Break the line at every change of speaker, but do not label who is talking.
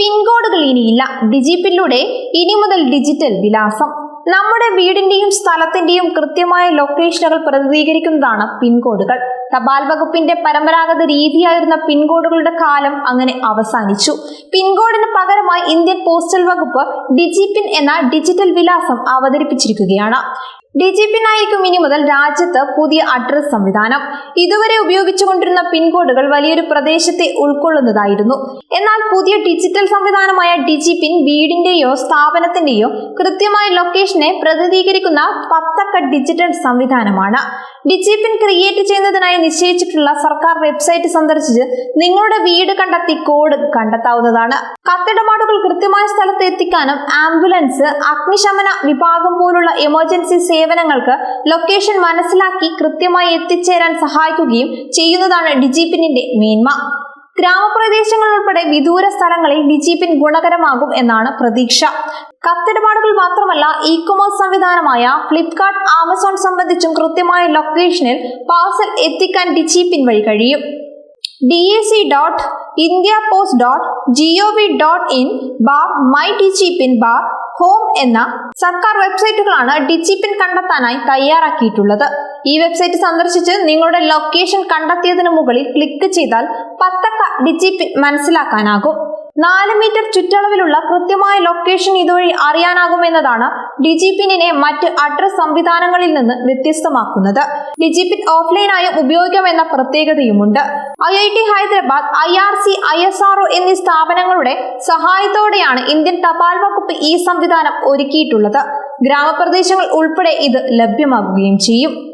പിൻകോഡുകൾ ഇനിയില്ല. ഡിജിപിലൂടെ ഇനി മുതൽ ഡിജിറ്റൽ വിലാസം. നമ്മുടെ വീടിന്റെയും സ്ഥലത്തിന്റെയും കൃത്യമായ ലൊക്കേഷനുകൾ പ്രതിനിധീകരിക്കുന്നതാണ് പിൻകോഡുകൾ. തപാൽ വകുപ്പിന്റെ പരമ്പരാഗത രീതിയായിരുന്ന പിൻകോഡുകളുടെ കാലം അങ്ങനെ അവസാനിച്ചു. പിൻകോഡിന് പകരമായി ഇന്ത്യൻ പോസ്റ്റൽ വകുപ്പ് ഡിജിപിൻ എന്ന ഡിജിറ്റൽ വിലാസം അവതരിപ്പിച്ചിരിക്കുകയാണ്. ഡിജിപിൻ നായിക്കും ഇനി മുതൽ രാജ്യത്ത് പുതിയ അഡ്രസ് സംവിധാനം. ഇതുവരെ ഉപയോഗിച്ചുകൊണ്ടിരുന്ന പിൻകോഡുകൾ വലിയൊരു പ്രദേശത്തെ ഉൾക്കൊള്ളുന്നതായിരുന്നു. എന്നാൽ പുതിയ ഡിജിറ്റൽ സംവിധാനമായ ഡിജി പിൻ വീടിന്റെയോ സ്ഥാപനത്തിന്റെയോ കൃത്യമായ ലൊക്കേഷനെ പ്രതിനിധീകരിക്കുന്ന പത്തക്ക ഡിജിറ്റൽ സംവിധാനമാണ്. ഡിജി പിൻ ക്രിയേറ്റ് ചെയ്യുന്നതിനായി നിശ്ചയിച്ചിട്ടുള്ള സർക്കാർ വെബ്സൈറ്റ് സന്ദർശിച്ച് നിങ്ങളുടെ വീട് കണ്ടെത്തി കോഡ് കണ്ടെത്താവുന്നതാണ്. കത്തിടപാടുകൾ കൃത്യമായ സ്ഥലത്ത് എത്തിക്കാനും ആംബുലൻസ് അഗ്നിശമന വിഭാഗം പോലുള്ള എമർജൻസി സേവനങ്ങൾക്ക് ലൊക്കേഷൻ മനസ്സിലാക്കി കൃത്യമായി എത്തിച്ചേരാൻ സഹായിക്കുകയും ചെയ്യുന്നതാണ് ഡിജിപിന്റെ മേന്മ. ഗ്രാമപ്രദേശങ്ങൾ ഉൾപ്പെടെ വിദൂര സ്ഥലങ്ങളിൽ ഡിജിപിൻ ഗുണകരമാകും എന്നാണ് പ്രതീക്ഷ. കത്തിടപാടുകൾ മാത്രമല്ല ഇ കൊമേഴ്സ് സംവിധാനമായ ഫ്ലിപ്കാർട്ട് ആമസോൺ സംബന്ധിച്ചും കൃത്യമായ ലൊക്കേഷനിൽ പാർസൽ എത്തിക്കാൻ ഡിജിപിൻ വഴി കഴിയും. D A C dot India post dot G O V dot in bar my DIGIPIN bar home എന്ന സർക്കാർ വെബ്സൈറ്റുകളാണ് ഡിജിപിൻ കണ്ടെത്താനായി തയ്യാറാക്കിയിട്ടുള്ളത്. ഈ വെബ്സൈറ്റ് സന്ദർശിച്ച് നിങ്ങളുടെ ലൊക്കേഷൻ കണ്ടെത്തിയതിന് മുകളിൽ ക്ലിക്ക് ചെയ്താൽ പത്തക്ക ഡിജിപിൻ മനസ്സിലാക്കാനാകും. നാല് മീറ്റർ ചുറ്റളവിലുള്ള കൃത്യമായ ലൊക്കേഷൻ ഇതുവഴി അറിയാനാകുമെന്നതാണ് ഡിജിപിന്നിനെ മറ്റ് അഡ്രസ് സംവിധാനങ്ങളിൽ നിന്ന് വ്യത്യസ്തമാക്കുന്നത്. ഡിജിപിൻ ഓഫ്ലൈനായും ഉപയോഗിക്കാമെന്ന പ്രത്യേകതയുമുണ്ട്. I I T Hyderabad I R C I S R എന്നീ സ്ഥാപനങ്ങളുടെ സഹായത്തോടെയാണ് ഇന്ത്യൻ തപാൽ വകുപ്പ് ഈ സംവിധാനം ഒരുക്കിയിട്ടുള്ളത്. ഗ്രാമപ്രദേശങ്ങൾ ഉൾപ്പെടെ ഇത് ലഭ്യമാകുകയും ചെയ്യും.